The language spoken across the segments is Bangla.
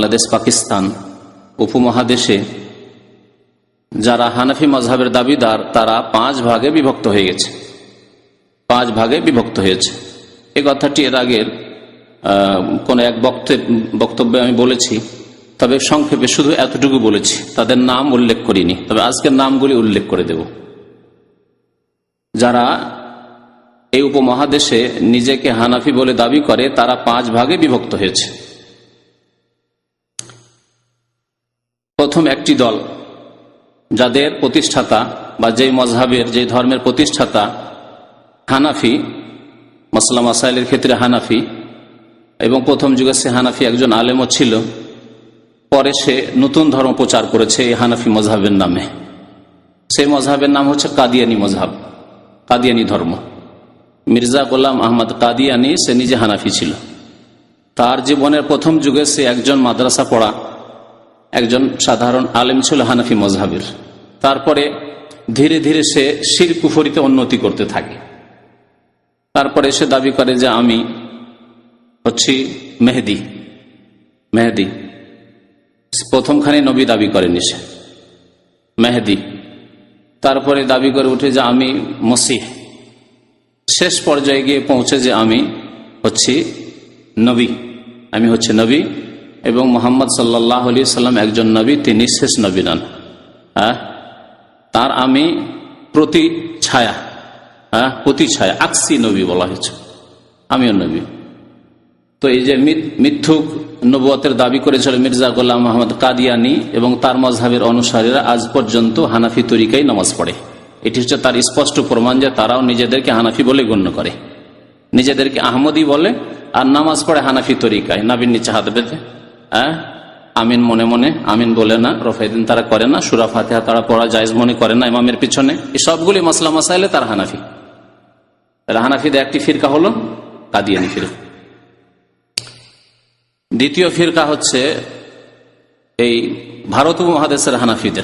বাংলাদেশ, পাকিস্তান উপমহাদেশে, যারা হানাফি মজহাবের দাবিদার, তারা পাঁচ ভাগে বিভক্ত হয়ে গেছে। পাঁচ ভাগে বিভক্ত হয়েছে। এই কথাটি এর আগের কোন এক বক্তব্যে আমি বলেছি, তবে সংক্ষেপে শুধু এতটুকু বলেছি, তাদের নাম উল্লেখ করিনি, তবে আজকের নামগুলি উল্লেখ করে দেব। যারা এই উপমহাদেশে নিজেকে হানাফি বলে দাবি করে, তারা পাঁচ ভাগে বিভক্ত হয়েছে। প্রথম একটি দল, যাদের প্রতিষ্ঠাতা বা যেই মজহাবের যে ধর্মের প্রতিষ্ঠাতা হানাফি, মাসলাম মাসাইলের ক্ষেত্রে হানাফি এবং প্রথম যুগে সে হানাফি একজন আলেমও ছিল, পরে সে নতুন ধর্ম প্রচার করেছে এই হানাফি মজহাবের নামে। সেই মজহাবের নাম হচ্ছে কাদিয়ানি মজহাব, কাদিয়ানি ধর্ম। মির্জা গোলাম আহমদ কাদিয়ানি সে নিজে হানাফি ছিল। তার জীবনের প্রথম যুগে সে একজন মাদ্রাসা পড়া একজন সাধারণ আলেম ছিল হানাফি মজহাবের। তারপরে ধীরে ধীরে সে শির কুফরিতে উন্নতি করতে থাকে। তারপরে সে দাবি করে যে আমি হচ্ছি মেহেদি। মেহেদি। প্রথমখানে নবী দাবি করেনি সে। মেহেদি। তারপরে দাবি করে উঠে যে আমি মসিহ। শেষ পর্যায়ে গিয়ে পৌঁছে যে আমি হচ্ছি নবী। আমি হচ্ছে নবী। এবং মোহাম্মদ সাল্লাহ আলি সাল্লাম একজন নবী, তিনি শেষ নবী নন। হ্যাঁ? তার আমি প্রতি ছায়া হ্যাঁ? প্রতি ছায়া, আকসি নবী বলা হয়েছে। আমিও নবী। তো এই যে মিথ্যুক নবুয়তের দাবি করেছিল মির্জা গোলাম মোহাম্মদ কাদিয়ানি এবং তার মজহাবের অনুসারীরা আজ পর্যন্ত হানাফি তরিকাই নামাজ পড়ে। এটি হচ্ছে তার স্পষ্ট প্রমাণ যে তারাও নিজেদেরকে হানাফি বলে গণ্য করে। নিজেদেরকে আহমদি বলে আর নামাজ পড়ে হানাফি তরিকায় নাবিন নিচে হাত বেঁধে। আমিন মনে মনে, আমিন বলে না রফায়দিন তারা করে না, সুরা ফাতেহা তারা পড়া জায়জ মনে করে না, ইমামের পিছনে। এই সবগুলি মাসলা মাসাইলে তার হানাফি। হানাফিদের একটি ফিরকা হলো কাদিয়ানি ফিরকা। দ্বিতীয় ফিরকা হচ্ছে এই ভারত উপমহাদেশের হানাফিদের।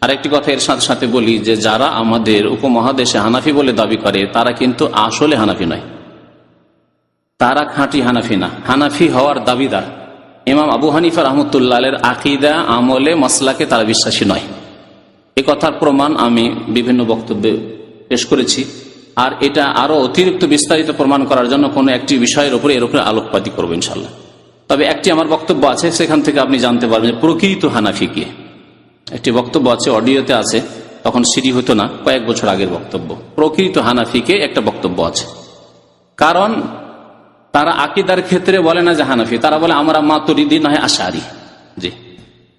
আরেকটি কথা এর সাথে সাথে বলি যে, যারা আমাদের উপমহাদেশে হানাফি বলে দাবি করে, তারা কিন্তু আসলে হানাফি নয়। তারা খাঁটি হানাফি না। হানাফি হওয়ার দাবিদার। ইমাম আবু হানিফা রহমতুল্লাহের আকিদা, আমলে, মসলাকে তারা বিশ্বাসী নয়। এ কথার প্রমাণ আমি বিভিন্ন বক্তব্যে পেশ করেছি। আর এটা আরও অতিরিক্ত বিস্তারিত প্রমাণ করার জন্য কোনো একটি বিষয়ের উপরে এর উপরে আলোকপাতি করব ইনশাল্লাহ তবে একটি আমার বক্তব্য আছে, সেখান থেকে আপনি জানতে পারবেন যে প্রকৃত হানাফি কে। একটি বক্তব্য আছে, অডিওতে আছে, তখন সিডি হতো না, কয়েক বছর আগের বক্তব্য। প্রকৃত হানাফিকে একটা বক্তব্য আছে। কারণ তারা আকিদার ক্ষেত্রে বলে না যে হানাফি, তারা বলে, আমরা মাতুরিদি না হয় আশারি। জি।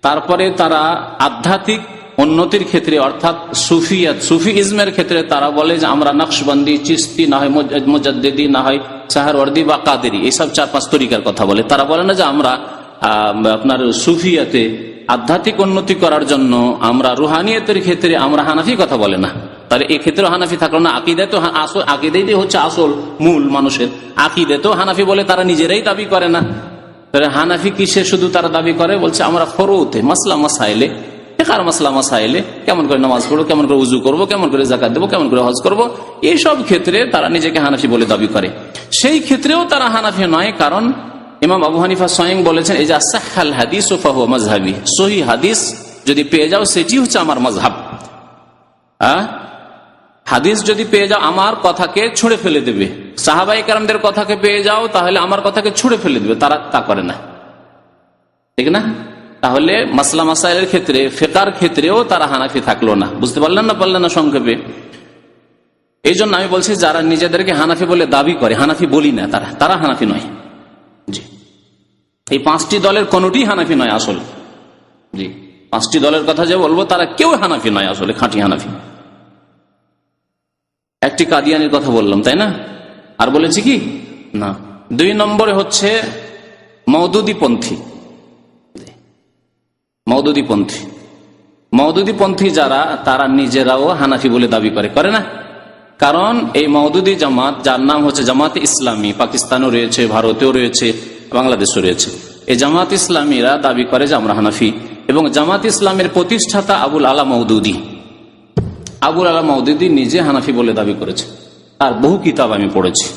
তারপরে তারা আধ্যাত্মিক উন্নতির ক্ষেত্রে, অর্থাৎ সুফিয়াত সুফি ইজমের ক্ষেত্রে তারা বলে যে, আমরা নকশবন্দি, চিস্তি না হয় মুজাদ্দি না হয় সাহারওয়ার্দি বা কাদেরি। এইসব চার পাঁচ তরিকার কথা বলে। তারা বলে না যে, আমরা আপনার সুফিয়াতে আধ্যাত্মিক উন্নতি করার জন্য আমরা রুহানিয়তের ক্ষেত্রে আমরা হানাফি কথা বলে না। তাহলে এই ক্ষেত্রে হানাফি থাকল না। আকিদে তো আসল আকিদাই হচ্ছে আসল মূল মানুষের। আকিদে তো হানাফি বলে তারা নিজেরাই দাবি করে না। তাহলে হানাফি কিসে শুধু তারা দাবি করে? বলছে, আমরা ফরোতে, মাসলা মাসাইলে। কার মাসলা মাসাইলে? কেমন করে নামাজ পড়ব, কেমন করে উজু করব, কেমন করে জাকাত দেবো, কেমন করে হজ করব? এইসব ক্ষেত্রে তারা নিজেকে হানাফি বলে দাবি করে। সেই ক্ষেত্রেও তারা হানাফি নয়, কারণ ইমাম আবু হানিফা স্বয়ং বলেছেন, এই যে আসাহাল হাদিস ও ফাহু মজহাবি সহি হাদিস যদি পেয়ে যাও, সেটি হচ্ছে আমার মজহাব হ্যাঁ হাদিস যদি পেয়ে যাও, আমার কথাকে ছুঁড়ে ফেলে দেবে। সাহাবাই কারামদের কথাকে পেয়ে যাও, তাহলে আমার কথাকে ছুঁড়ে ফেলে দেবে। তারা তা করে না। ঠিক না? তাহলে মাসলা মাসাইলের ক্ষেত্রে, ফেকার ক্ষেত্রেও তারা হানাফি থাকল না। বুঝতে পারলেন না পারলেন না সংক্ষেপে? এই জন্য আমি বলছি, যারা নিজেদেরকে হানাফি বলে দাবি করে, হানাফি বলি না তারা। তারা হানাফি নয়। জি। এই পাঁচটি দলের কোনটি হানাফি নয় আসল। জি। পাঁচটি দলের কথা যে বলব, তারা কেউ হানাফি নয় আসলে, খাঁটি হানাফি। একটি কাদিয়ানির কথা বললাম, তাই না? আর বলেছি কি? না। দুই নম্বরে হচ্ছে মৌদুদিপন্থী মৌদুদিপন্থী মৌদুদিপন্থী যারা, তারা নিজেরাও হানাফি বলে দাবি করে করে না? কারণ এই মৌদুদি জামাত, যার নাম হচ্ছে জামাত ইসলামী, পাকিস্তানও রয়েছে, ভারতেও রয়েছে, বাংলাদেশও রয়েছে। এই জামাত ইসলামীরা দাবি করে যে আমরা হানাফি। এবং জামাত ইসলামের প্রতিষ্ঠাতা আবুল আলা মৌদুদি আবুল আলা মৌদুদি নিজে হানাফি বলে দাবি করেছে। তার বহু কিতাব আমি পড়েছি।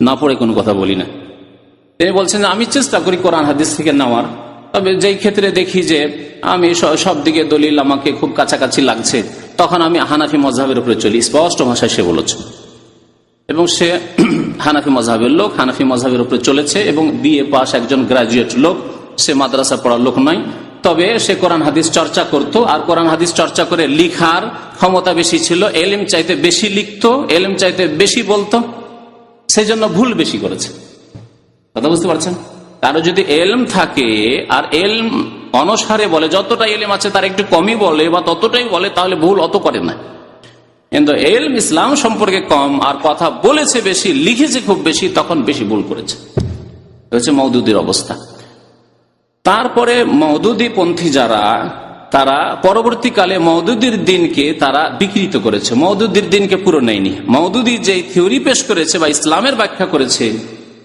না পড়ে কোনো কথা বলি না। তিনি বলছেন, আমি চেষ্টা করি কোরআন হাদিস থেকে নেওয়ার। তবে যেই ক্ষেত্রে দেখি যে আমি সব দিকে দলিল আমাকে খুব কাছাকাছি লাগছে, তখন আমি হানাফি মজাহের উপরে চলি। স্পষ্ট ভাষায় সে বলেছে। এবং সে হানাফি মজাহের লোক, হানাফি মজাহের উপরে চলেছে এবং বিএ পাস একজন গ্রাজুয়েট লোক। সে মাদ্রাসা পড়ার লোক নয়। তবে সে কোরআন হাদিস চর্চা করত, আর কোরআন হাদিস চর্চা করে লিখার ক্ষমতা বেশি ছিল, এলিম চাইতে বেশি লিখতো, এলিম চাইতে বেশি বলতো। সেই জন্য ভুল বেশি করেছে। কথা বুঝতে পারছেন? কারও যদি এলম থাকে, আর এলম অনসারে বলে, যতটা এলম আছে তার একটু কমই বলে, বা ততটাই বলে, তাহলে ভুল অত করে না। কিন্তু এলম ইসলাম সম্পর্কে কম, আর কথা বলেছে বেশি, লিখেছে খুব বেশি, তখন বেশি ভুল করেছে। হচ্ছে মৌদুদির অবস্থা। তারপরে মৌদুদি পন্থী যারা, তারা পরবর্তীকালে মৌদুদির দিনকে তারা বিকৃত করেছে। মৌদুদির দিনকে পুরো নেয়নি। মৌদুদি যে থিওরি পেশ করেছে বা ইসলামের ব্যাখ্যা করেছে,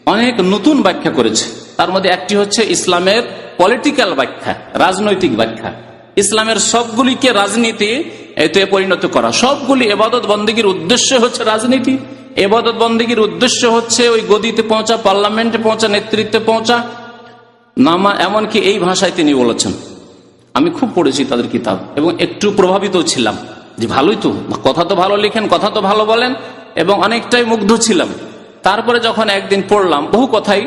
অনেক নতুন ব্যাখ্যা করেছে। তার মধ্যে একটি হচ্ছে ইসলামের পলিটিক্যাল ব্যাখ্যা, রাজনৈতিক ব্যাখ্যা। ইসলামের সবগুলিকে রাজনীতি এতে পরিণত করা। সবগুলি এবাদত বন্দীগীর উদ্দেশ্য হচ্ছে রাজনীতি। এবাদত বন্দীগীর উদ্দেশ্য হচ্ছে ওই গদিতে পৌঁছা, পার্লামেন্টে পৌঁছা, নেতৃত্বে পৌঁছা নামা এমনকি এই ভাষায় তিনি বলেছেন। আমি খুব পড়েছি তাদের কিতাব এবং একটু প্রভাবিত ছিলাম যে ভালোই তো, কথা তো ভালো লিখেন, কথা তো ভালো বলেন এবং অনেকটাই মুগ্ধ ছিলাম। তারপরে যখন একদিন পড়লাম, বহু কথাই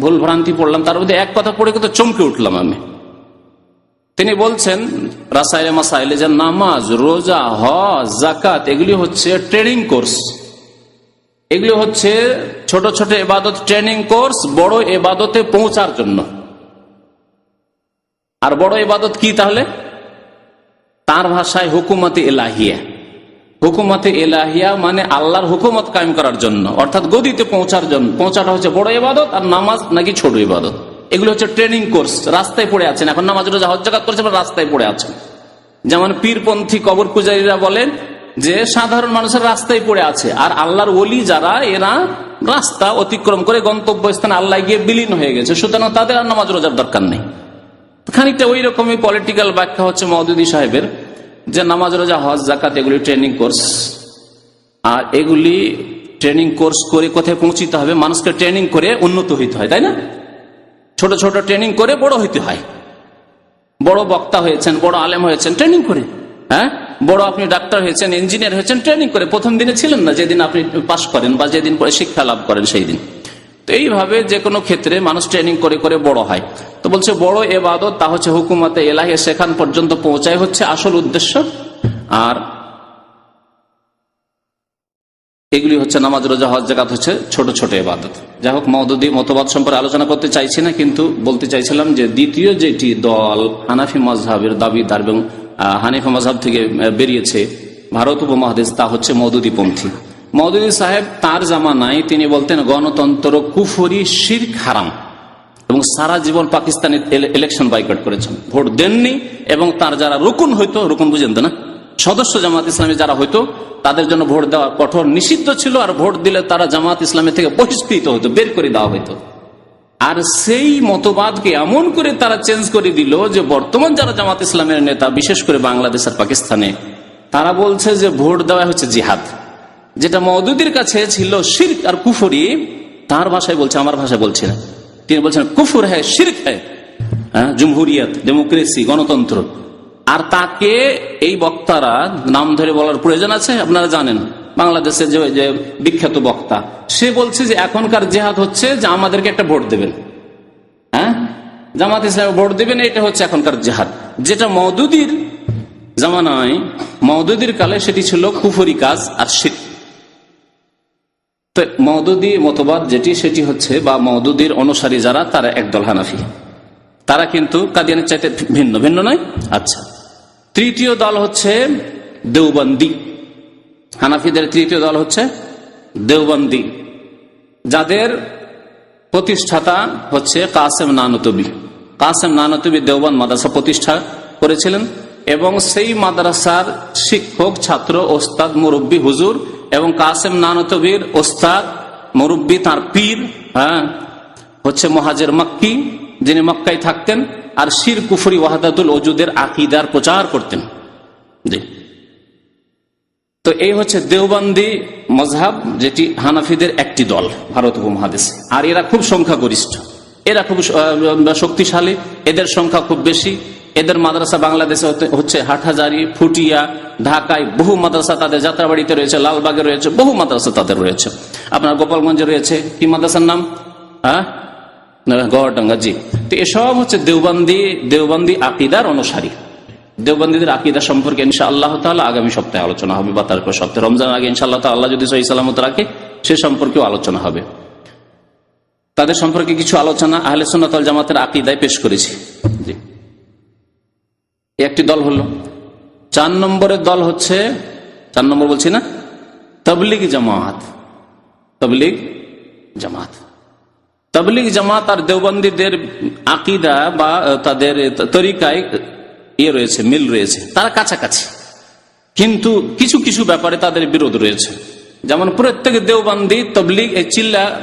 ভুল ভ্রান্তি পড়লাম, তার মধ্যে এক কথা পড়ে কিন্তু চমকে উঠলাম আমি। তিনি বলছেন রাসাইলে মাসাইলে যে নামাজ, রোজা, হজ জাকাত এগুলি হচ্ছে ট্রেনিং কোর্স। এগুলি হচ্ছে ছোট ছোট এবাদত ট্রেনিং কোর্স, বড় এবাদতে পৌঁছার জন্য। আর বড় ইবাদত কি তাহলে? তার ভাষায় হুকুমতে এলাহিয়া। হুকুমতে এলাহিয়া মানে আল্লাহর হুকুমত কায়েম করার জন্য, অর্থাৎ গদিতে পৌঁছার জন্য। পৌঁছাটা হচ্ছে বড় ইবাদত আর নামাজ নাকি ছোট ইবাদত। এগুলো হচ্ছে ট্রেনিং কোর্স, রাস্তায় পড়ে আছেন। এখন নামাজ রোজা হজ্জাকাত করছে রাস্তায় পড়ে আছেন। যেমন পীরপন্থী কবর পূজারীরা বলেন যে, সাধারণ মানুষের রাস্তায় পড়ে আছে। আর আল্লাহর ওলি যারা, এরা রাস্তা অতিক্রম করে গন্তব্য স্থানে আল্লাহ গিয়ে বিলীন হয়ে গেছে। সুতরাং তাদের আর নামাজ রোজার দরকার নেই। খানিকটা ওই রকমই পলিটিক্যাল ব্যাখ্যা হচ্ছে মৌদুদি সাহেবের, যে নামাজ, রোজা, হজ জাকাত এগুলি ট্রেনিং কোর্স আর এগুলি ট্রেনিং কোর্স করে কোথায় পৌঁছিতে হবে? মানুষকে ট্রেনিং করে উন্নত হইতে হয়, তাই না? ছোট ছোট ট্রেনিং করে বড় হইতে হয়। বড় বক্তা হয়েছেন, বড় আলেম হয়েছেন ট্রেনিং করে। হ্যাঁ? বড় আপনি ডাক্তার হয়েছেন ইঞ্জিনিয়ার হয়েছেন ট্রেনিং করে। প্রথম দিনে ছিলেন না, যেদিন আপনি পাশ করেন বা যেদিন শিক্ষা লাভ করেন, সেই দিন। তো এইভাবে যে কোনো ক্ষেত্রে মানুষ ট্রেনিং করে করে বড় হয়। তো বলছে, বড় এবাদত, তা হচ্ছে হুকুমতে এলাহে সেখান পর্যন্ত পৌঁছায় হচ্ছে আসল উদ্দেশ্য। আর এগুলি হচ্ছে নামাজ, রোজা, হজ জাকাত হচ্ছে ছোট ছোট এবাদত। যাই হোক মদুদি মতবাদ সম্পর্কে আলোচনা করতে চাইছি না, কিন্তু বলতে চাইছিলাম যে দ্বিতীয় যেটি দল হানাফি মজহাবের দাবিদার এবং হানিফা মজহাব থেকে বেরিয়েছে ভারত উপমহাদেশ, তা হচ্ছে মদুদি পন্থী মদুদি সাহেব তার জামানায় তিনি বলতেন, গণতন্ত্র কুফরি শির খারাম এবং সারা জীবন পাকিস্তানের ইলেকশন বাইকট করেছেন। ভোট দেননি এবং তার যারা রুকুন হইতো, রুকুন বুঝেন না? সদস্য জামাত ইসলামী যারা হইতো, তাদের জন্য ভোট দেওয়া কঠোর নিষিদ্ধ ছিল আর ভোট দিলে তারা জামাত ইসলামী থেকে বহিষ্কৃত হতো বের করে দেওয়া হইতো। আর সেই মতবাদকে এমন করে তারা চেঞ্জ করে দিল যে, বর্তমান যারা জামাত ইসলামের নেতা, বিশেষ করে বাংলাদেশ আর পাকিস্তানে, তারা বলছে যে, ভোট দেওয়া হচ্ছে জিহাদ। যেটা মৌদুদির কাছে ছিল শির্ক আর কুফরি, তার ভাষায় বলছে, আমার ভাষায় বলছে না। তিনি বলছেন, কুফুর হ্যাঁ শির্ক হ্যাঁ জুমহুরিয়াত, ডেমোক্রেসি, গণতন্ত্র। আর তাকে এই বক্তারা, নাম ধরে বলার প্রয়োজন আছে? আপনারা জানেন বাংলাদেশের যে যে বিখ্যাত বক্তা, সে বলছে যে, এখনকার জেহাদ হচ্ছে যে, আমাদেরকে একটা ভোট দেবেন। হ্যাঁ? জামাত ইসলামে ভোট দেবেন, এটা হচ্ছে এখনকার জেহাদ। যেটা মৌদুদির জামানায় মৌদুদির কালে সেটি ছিল কুফরি কাজ আর শীত তো মৌদুদি মতবাদ যেটি, সেটি হচ্ছে, বা মৌদুদির অনুসারী যারা, তারা একদল হানাফি। তারা কিন্তু কাদিয়ানের চাইতে ভিন্ন ভিন্ন নয়? আচ্ছা। তৃতীয় দল হচ্ছে দেওবন্দি। হানাফিদের তৃতীয় দল হচ্ছে দেওবন্দি। যাদের প্রতিষ্ঠাতা হচ্ছে কাসেম নানতবি। কাসেম নানতবি দেওবান মাদ্রাসা প্রতিষ্ঠা করেছিলেন, এবং সেই মাদ্রাসার শিক্ষক, ছাত্র, ওস্তাদ, মুরব্বী, হুজুর এবং কাসেম নানতবির ওস্তাদ, মুরব্বী তার পীর হ্যাঁ হচ্ছে মহাজের মক্কি, যিনি মক্কায় থাকতেন, আর শির কুফরি ওয়াহাদাতুল ওজুদের আকিদার প্রচার করতেন। জি। তো এই হচ্ছে দেওবন্দি মজহাব, যেটি হানাফিদের একটি দল, ভারত উপমহাদেশে। আর এরা খুব সংখ্যাগরিষ্ঠ। এরা খুব শক্তিশালী। এদের সংখ্যা খুব বেশি। এদের মাদ্রাসা বাংলাদেশে হচ্ছে হাটহাজারি, ফুটিয়া, ঢাকায় বহু মাদ্রাসা তাদের যাত্রাবাড়িতে রয়েছে, লালবাগে রয়েছে, বহু মাদ্রাসা তাদের রয়েছে। আপনার গোপালগঞ্জে রয়েছে, কি মাদ্রাসার নাম? হ্যাঁ জি। তো এসব হচ্ছে আকিদার অনুসারী। আকিদা সম্পর্কে তাহলে আগামী সপ্তাহে আলোচনা হবে বা তারপর সপ্তাহে রমজান আগে ইনশাআল্লাহ আল্লাহ যদি সহি সালামত রাখে, সে সম্পর্কেও আলোচনা হবে। তাদের সম্পর্কে কিছু আলোচনা আহলে সুন্নাতল জামাতের আকিদায় পেশ করেছি। জি। একটি দল হলো। চার নম্বরের দল হচ্ছে, চার নম্বর বলছি না, তবলিগ জামাত। তবলিগ জামাত। তবলিগ জামাত আর দেওবন্দীদের আকিদা বা তাদের তরিকায় ইয়ে রয়েছে, মিল রয়েছে, তারা কাছাকাছি। কিন্তু কিছু কিছু ব্যাপারে তাদের বিরোধ রয়েছে। যেমন প্রত্যেক দেওবন্দি তবলিগ চিল্লা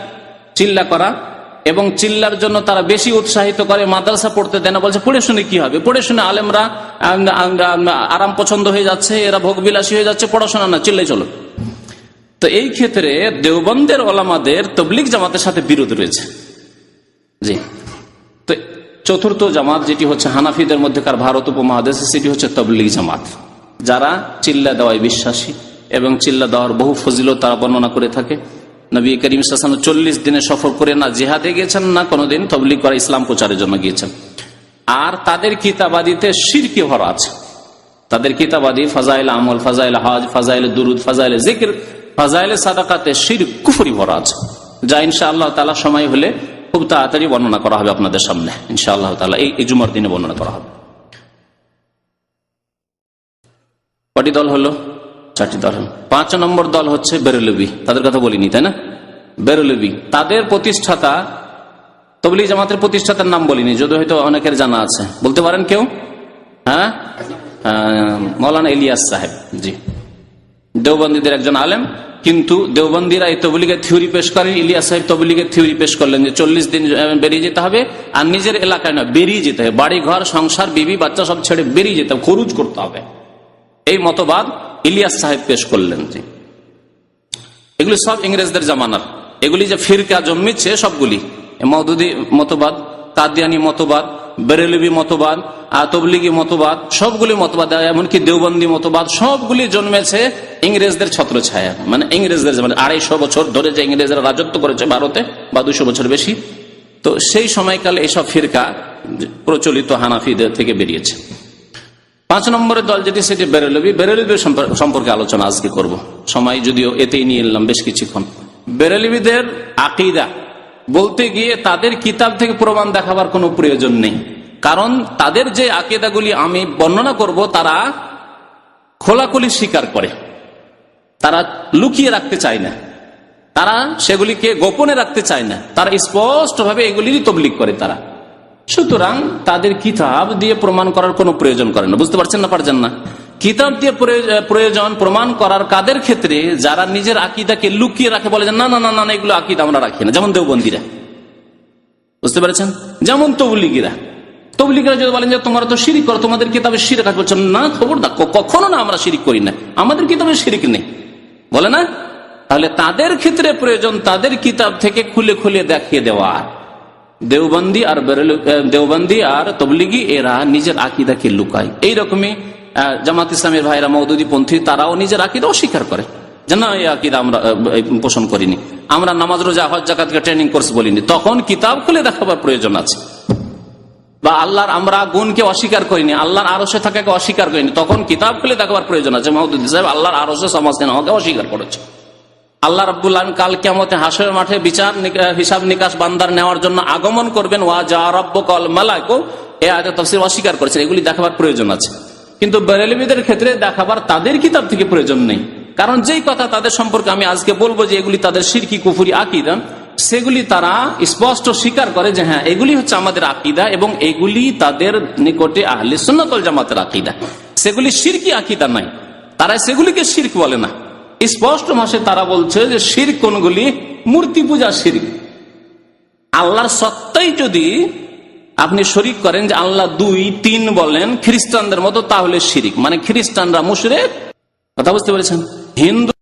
চিল্লা করা এবং চিল্লার জন্য তারা বেশি উৎসাহিত করে, মাদ্রাসা পড়তে দেয় না, বলছে, পড়ে শুনে কি হবে? পড়ে শুনে আলেমরা আরাম পছন্দ হয়ে যাচ্ছে, এরা ভোগবিলাসী হয়ে যাচ্ছে, পড়াশোনা না, চিল্লাই চলো। তো এই ক্ষেত্রে দেওবন্দের ওলামাদের তবলিগ জামাতের সাথে বিরোধ রয়েছে। জি। তো চতুর্থ জামাত যেটি হচ্ছে হানাফিদের মধ্যেকার ভারত উপমহাদেশে, সেটি হচ্ছে তবলিগ জামাত। যারা চিল্লা দেওয়ায় বিশ্বাসী এবং চিল্লা দেওয়ার বহু ফজিলত তারা বর্ণনা করে থাকে। নবী করিম সাসান চল্লিশ দিনে সফর করে না জেহাদে গিয়েছেন, না কোনোদিন তবলিগ করা ইসলাম প্রচারের জন্য গিয়েছেন। আর তাদের কিতাবাদিতে শিরকে ভরা আছে। তাদের কিতাবাদি ফাজাইল আমল, ফাজাইল হজ, ফাজাইল দুরুদ, ফাজাইল জিকির, ফাজাইল সাদাকাতে শির কুফরি ভরা আছে। যা ইনশা আল্লাহ তালা সময় হলে খুব তাড়াতাড়ি বর্ণনা করা হবে আপনাদের সামনে। ইনশা আল্লাহ তালা এই জুমার দিনে বর্ণনা করা হবে। কটি দল হলো? চারটি দল পাঁচ নম্বর দল হচ্ছে বেরলবি। তাদের কথা বলিনি, তাই না? বেরলবি। তাদের প্রতিষ্ঠাতা তবলি জামাতের প্রতিষ্ঠাতার নাম বলিনি যদি হয়তো অনেকের জানা আছে। বলতে পারেন কেউ? হ্যাঁ? মৌলানা ইলিয়াস সাহেব, জি। দেওবন্দীদের একজন আলেম, কিন্তু দেওবন্দিরা এই তবলিগের থিওরি পেশ করেন ইলিয়াস সাহেব তবলিগের থিওরি পেশ করলেন যে চল্লিশ দিন বেরিয়ে যেতে হবে, আর নিজের এলাকায় না বেরিয়ে যেতে হবে। বাড়ি ঘর সংসার, বিবি, বাচ্চা সব ছেড়ে বেরিয়ে যেতে হবে, খরুজ করতে হবে। এই মতবাদ ইলিয়াস সাহেব পেশ করলেন জি এগুলি সব ইংরেজদের জামানার। এগুলি যে ফিরকা জন্মিচ্ছে সবগুলি। মৌদুদি মতবাদ, কাদিয়ানি মতবাদ, বেরেলবি মতবাদ আর তবলিগি মতবাদ, সবগুলি মতবাদ, এমনকি দেওবন্দি মতবাদ, সবগুলি জন্মেছে ইংরেজদের ছত্র ছায়া মানে ইংরেজদের মানে আড়াইশো বছর ধরে যে ইংরেজরা রাজত্ব করেছে ভারতে, বা দুশো বছর বেশি। তো সেই সময়কালে এইসব ফিরকা প্রচলিত হানাফিদের থেকে বেরিয়েছে। পাঁচ নম্বরের দল যেটি সেটি বেরেলবি বেরেলবি সম্পর্কে আলোচনা আজকে করব। সময় যদিও এতেই নিয়ে এলাম বেশ কিছুক্ষণ। বেরেলবিদের আকিদা বলতে গিয়ে তাদের কিতাব থেকে প্রমাণ দেখাবার কোনো প্রয়োজন নেই। কারণ তাদের যে আকিদাগুলি আমি বর্ণনা করব, তারা খোলাখুলি স্বীকার করে। তারা লুকিয়ে রাখতে চায় না। তারা সেগুলিকে গোপনে রাখতে চায় না। তারা স্পষ্টভাবে এগুলিরই তবলিক করে তারা। সুতরাং তাদের কিতাব দিয়ে প্রমাণ করার কোনো প্রয়োজন করে না। বুঝতে পারছেন না পারছেন না? কিতাব দিয়ে প্রয়োজন প্রমাণ করার কাদের ক্ষেত্রে যারা নিজের আকিদাকে লুকিয়ে রাখে বলে না না না না এগুলো আকিদা আমরা রাখি না। যেমন দেওবন্দিরা। বুঝতে পারছেন? যেমন তবলিগিরা। তবলিগিরা যদি বলেন যে, তোমরা তো শিরিক করো, তোমাদের কিতাবে শিরিক আছে। বলছেন, না খবর দা কখনো না আমরা শিরিক করি না। আমাদের কিতাবে শিরিক নেই। বলে না? তাহলে তাদের ক্ষেত্রে প্রয়োজন তাদের কিতাব থেকে খুলে খুলে দেখিয়ে দেওয়া। দেওবন্দি আর দেওবন্দি আর তবলিগি, এরা নিজের আকিদাকে লুকায়। এইরকমই জামাত ইসলামের ভাইরা, মৌদুদি পন্থী, তারাও নিজের আকিদা অস্বীকার করে। যে না, এই আকিদা আমরা পোষণ করিনি। আমরা নামাজ, রোজা, হজ, জাকাতকে ট্রেনিং কোর্স বলিনি। তখন কিতাব খুলে দেখাবার প্রয়োজন আছে। বা আল্লাহর আমরা গুণকে অস্বীকার করিনি, আল্লাহর আরসে থাকাকে অস্বীকার করিনি, তখন কিতাব খুলে দেখাবার প্রয়োজন আছে। মাহদুদ্দিন সাহেব, আল্লাহর আরসে সমাজ আমাকে অস্বীকার করেছে। আল্লাহ রাব্বুল আলম কাল কেমতে হাসের মাঠে বিচার হিসাব নিকাশ বান্দার নেওয়ার জন্য আগমন করবেন। ওয়া যা রব্ব কল মালাকো এ আয়তে তফসির অস্বীকার করেছেন। এগুলি দেখাবার প্রয়োজন আছে। কিন্তু বেরেলিবিদের ক্ষেত্রে দেখাবার তাদের কিতাব থেকে প্রয়োজন নেই। কারণ যেই কথা তাদের সম্পর্কে আমি আজকে বলব যে এগুলি তাদের সিরকি, কুফুরি আকিদা, সেগুলি তারা স্পষ্ট স্বীকার করে যে হ্যাঁ এগুলি হচ্ছে আমাদের আকিদা এবং এগুলি তাদের নিকটে আহলে সুন্নতল জামাতের আকিদা। সেগুলি সিরকি আকিদা নাই তারা সেগুলিকে শির্ক বলে না। স্পষ্ট মাসে তারা বলছে যে শির কোনগুলি? মূর্তি পূজা শির আল্লাহর সত্তাই যদি আপনি শরিক করেন যে আল্লাহ দুই, তিন বলেন খ্রিস্টানদের মতো, তাহলে শিরিক। মানে খ্রিস্টানরা মুশরেক? কথা বুঝতে পেরেছেন? হিন্দু